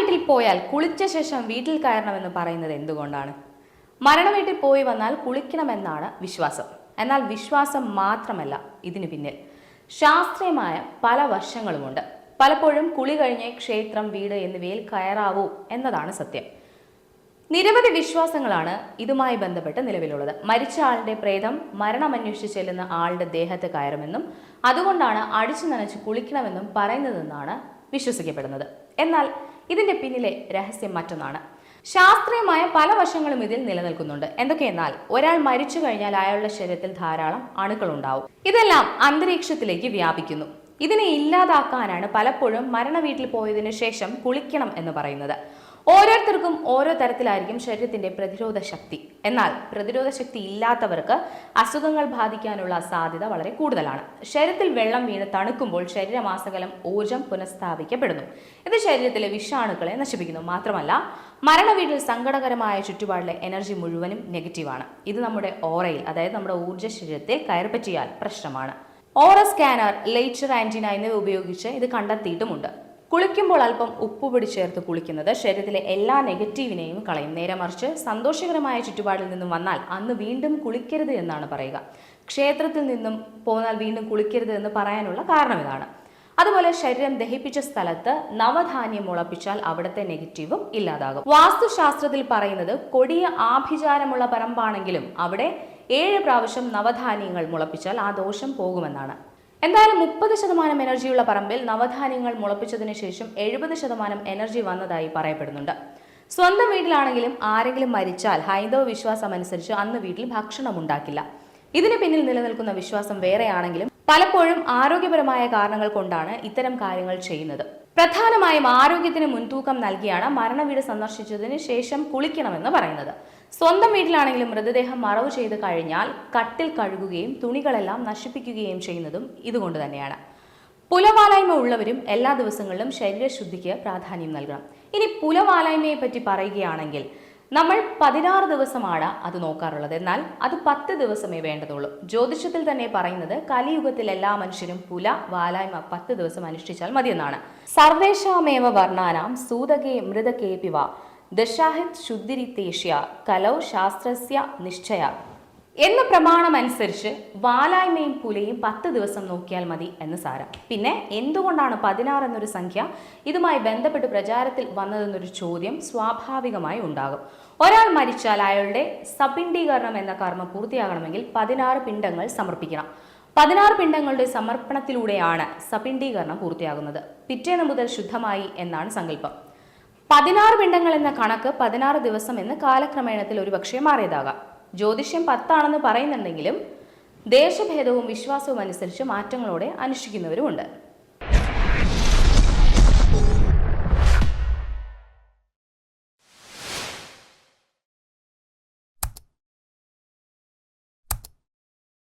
വീട്ടിൽ പോയാൽ കുളിച്ച ശേഷം വീട്ടിൽ കയറണമെന്ന് പറയുന്നത് എന്തുകൊണ്ടാണ്? മരണവീട്ടിൽ പോയി വന്നാൽ കുളിക്കണമെന്നാണ് വിശ്വാസം. എന്നാൽ വിശ്വാസം മാത്രമല്ല ഇതിനു പിന്നിൽ. ശാസ്ത്രീയമായ പല വശങ്ങളുമുണ്ട്. പലപ്പോഴും കുളി കഴിഞ്ഞ് ക്ഷേത്രം വീട് എന്നിവയിൽ കയറാവൂ എന്നതാണ് സത്യം. നിരവധി വിശ്വാസങ്ങളാണ് ഇതുമായി ബന്ധപ്പെട്ട് നിലവിലുള്ളത്. മരിച്ച ആളുടെ പ്രേതം മരണമന്വേഷിച്ച് ചെല്ലുന്ന ആളുടെ ദേഹത്ത് കയറുമെന്നും അതുകൊണ്ടാണ് അടിച്ചു നനച്ച് കുളിക്കണമെന്നും പറയുന്നതെന്നാണ് വിശ്വസിക്കപ്പെടുന്നത്. എന്നാൽ ഇതിന്റെ പിന്നിലെ രഹസ്യം മറ്റൊന്നാണ്. ശാസ്ത്രീയമായ പല വശങ്ങളും ഇതിൽ നിലനിൽക്കുന്നുണ്ട്. എന്തൊക്കെയെന്നാൽ ഒരാൾ മരിച്ചു കഴിഞ്ഞാൽ അയാളുടെ ശരീരത്തിൽ ധാരാളം അണുക്കൾ ഉണ്ടാവും ഇതെല്ലാം അന്തരീക്ഷത്തിലേക്ക് വ്യാപിക്കുന്നു. ഇതിനെ ഇല്ലാതാക്കാനാണ് പലപ്പോഴും മരണ വീട്ടിൽ പോയതിനു ശേഷം കുളിക്കണം എന്ന് പറയുന്നത്. ഓരോരുത്തർക്കും ഓരോ തരത്തിലായിരിക്കും ശരീരത്തിന്റെ പ്രതിരോധ ശക്തി. എന്നാൽ പ്രതിരോധ ശക്തി ഇല്ലാത്തവർക്ക് അസുഖങ്ങൾ ബാധിക്കാനുള്ള സാധ്യത വളരെ കൂടുതലാണ്. ശരീരത്തിൽ വെള്ളം വീണ് തണുക്കുമ്പോൾ ശരീരമാസകലം ഊർജം പുനഃസ്ഥാപിക്കപ്പെടുന്നു. ഇത് ശരീരത്തിലെ വിഷാണുക്കളെ നശിപ്പിക്കുന്നു. മാത്രമല്ല മരണവീടിൽ സങ്കടകരമായ ചുറ്റുപാടിലെ എനർജി മുഴുവനും നെഗറ്റീവാണ്. ഇത് നമ്മുടെ ഓറയിൽ അതായത് നമ്മുടെ ഊർജ ശരീരത്തെ കയറിപ്പറ്റിയാൽ പ്രശ്നമാണ്. ഓറ സ്കാനർ ലേച്ചർ ആന്റിന എന്നിവ ഉപയോഗിച്ച് ഇത് കണ്ടെത്തിയിട്ടുമുണ്ട്. കുളിക്കുമ്പോൾ അല്പം ഉപ്പുപൊടി ചേർത്ത് കുളിക്കുന്നത് ശരീരത്തിലെ എല്ലാ നെഗറ്റീവിനെയും കളയും. നേരെ മറിച്ച് സന്തോഷകരമായ ചുറ്റുപാടിൽ നിന്നും വന്നാൽ അന്ന് വീണ്ടും കുളിക്കരുത് എന്നാണ് പറയുക. ക്ഷേത്രത്തിൽ നിന്നും പോന്നാൽ വീണ്ടും കുളിക്കരുത് എന്ന് പറയാനുള്ള കാരണം ഇതാണ്. അതുപോലെ ശരീരം ദഹിപ്പിച്ച സ്ഥലത്ത് നവധാന്യം മുളപ്പിച്ചാൽ അവിടുത്തെ നെഗറ്റീവും ഇല്ലാതാകും. വാസ്തുശാസ്ത്രത്തിൽ പറയുന്നത് കൊടിയ ആഭിചാരമുള്ള പറമ്പാണെങ്കിലും അവിടെ ഏഴ് പ്രാവശ്യം നവധാന്യങ്ങൾ മുളപ്പിച്ചാൽ ആ ദോഷം പോകുമെന്നാണ്. എന്തായാലും മുപ്പത് ശതമാനം എനർജിയുള്ള പറമ്പിൽ നവധാന്യങ്ങൾ മുളപ്പിച്ചതിന് ശേഷം എഴുപത് ശതമാനം എനർജി വന്നതായി പറയപ്പെടുന്നുണ്ട്. സ്വന്തം വീട്ടിലാണെങ്കിലും ആരെങ്കിലും മരിച്ചാൽ ഹൈന്ദവ വിശ്വാസം അനുസരിച്ച് അന്ന് വീട്ടിൽ ഭക്ഷണം ഉണ്ടാക്കില്ല. ഇതിന് പിന്നിൽ നിലനിൽക്കുന്ന വിശ്വാസം വേറെയാണെങ്കിലും പലപ്പോഴും ആരോഗ്യപരമായ കാരണങ്ങൾ കൊണ്ടാണ് ഇത്തരം കാര്യങ്ങൾ ചെയ്യുന്നത്. പ്രധാനമായും ആരോഗ്യത്തിന് മുൻതൂക്കം നൽകിയാണ് മരണവീട് സന്ദർശിച്ചതിന് ശേഷം കുളിക്കണമെന്ന് പറയുന്നത്. സ്വന്തം വീട്ടിലാണെങ്കിലും മൃതദേഹം മറവ് ചെയ്ത് കഴിഞ്ഞാൽ കട്ടിൽ കഴുകുകയും തുണികളെല്ലാം നശിപ്പിക്കുകയും ചെയ്യുന്നതും ഇതുകൊണ്ട് തന്നെയാണ്. പുലവാലായ്മ ഉള്ളവരും എല്ലാ ദിവസങ്ങളിലും ശരീരശുദ്ധിക്ക് പ്രാധാന്യം നൽകണം. ഇനി പുലവാലായ്മയെ പറ്റി പറയുകയാണെങ്കിൽ നമ്മൾ പതിനാറ് ദിവസമാണ് അത് നോക്കാറുള്ളത്. എന്നാൽ അത് പത്ത് ദിവസമേ വേണ്ടതുള്ളൂ. ജ്യോതിഷത്തിൽ തന്നെ പറയുന്നത് കലിയുഗത്തിൽ എല്ലാ മനുഷ്യരും പുല വാലായ്മ പത്ത് ദിവസം അനുഷ്ഠിച്ചാൽ മതിയെന്നാണ്. സർവേഷാമേവ വർണാനാം സൂതകേ മൃതകേപിവ ദശാഹിത് ശുദ്ധിരിത്തേഷ്യ കലൗ ശാസ്ത്രസ്യ നിശ്ചയ. എന്ന പ്രമാണം അനുസരിച്ച് വാലായ്മയും പുലയും പത്ത് ദിവസം നോക്കിയാൽ മതി എന്ന് സാരം. പിന്നെ എന്തുകൊണ്ടാണ് പതിനാറ് എന്നൊരു സംഖ്യ? ഇതുമായി ബന്ധപ്പെട്ട് പ്രചാരത്തിൽ വന്നതെന്നൊരു ചോദ്യം സ്വാഭാവികമായി ഉണ്ടാകും. ഒരാൾ മരിച്ചാൽ അയാളുടെ സപിണ്ഡീകരണം എന്ന കർമ്മം പൂർത്തിയാകണമെങ്കിൽ പതിനാറ് പിണ്ഡങ്ങൾ സമർപ്പിക്കണം. പതിനാറ് പിണ്ടങ്ങളുടെ സമർപ്പണത്തിലൂടെയാണ് സപിണ്ഡീകരണം പൂർത്തിയാകുന്നത്. പിറ്റേന്ന് മുതൽ ശുദ്ധമായി എന്നാണ് സങ്കല്പം. പതിനാറ് പിണ്ടങ്ങൾ എന്ന കണക്ക് പതിനാറ് ദിവസം എന്ന് കാലക്രമേണത്തിൽ ഒരുപക്ഷെ മാറിയതാകാം. ജ്യോതിഷ്യം പത്താണെന്ന് പറയുന്നുണ്ടെങ്കിലും ദേശഭേദവും വിശ്വാസവും അനുസരിച്ച് മാറ്റങ്ങളോടെ അനുഷ്ഠിക്കുന്നവരുമുണ്ട്.